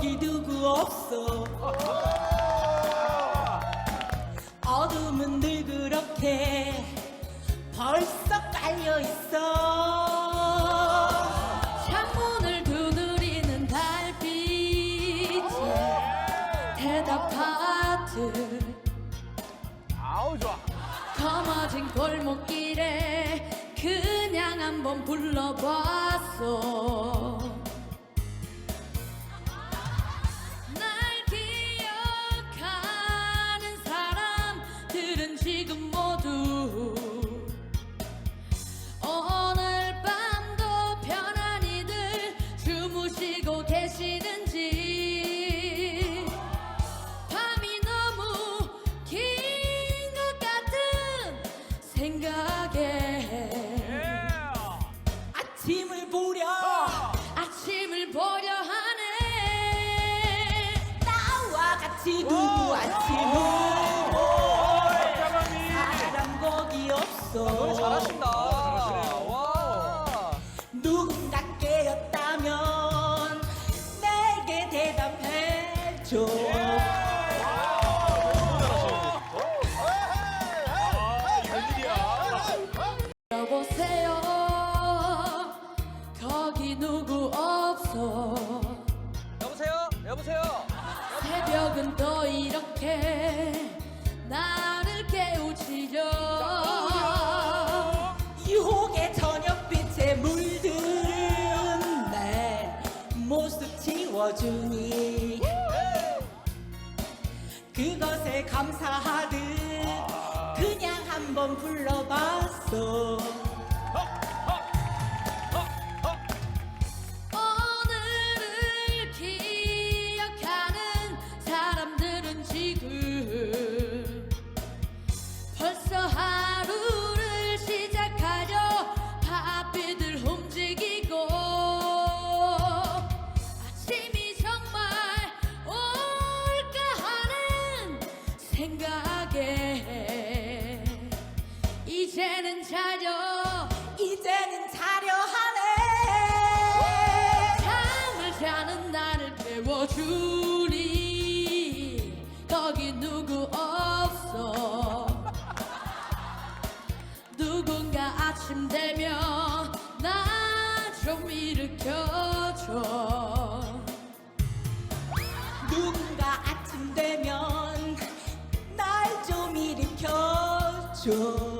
거기 누구 없어? 어둠은 늘 그렇게 벌써 깔려 있어. 창문을 두드리는 달빛이 대답하듯 아우 좋아. 검어진 골목길에 그냥 한번 불러봤어 생각에 아침을 보려 아침을 보려 하네. 나와 같이 두고 아침을. 사람 거기 없어. 너무 잘하신다. 와. 누군가 깨었다면 내게 대답해줘 누구 없어 여보세요. 여보세요. 새벽은 또 이렇게 나를 깨우치려 유혹의 저녁빛에 물든 내 모습 지워주니 그것에 감사하듯 그냥 한번 불러봤어 생각에 이제는 자려 이제는 자려 하네. 잠을 자는 나를 깨워주니 거기 누구 없어? 누군가 아침 되면 나 좀 일으켜줘 show.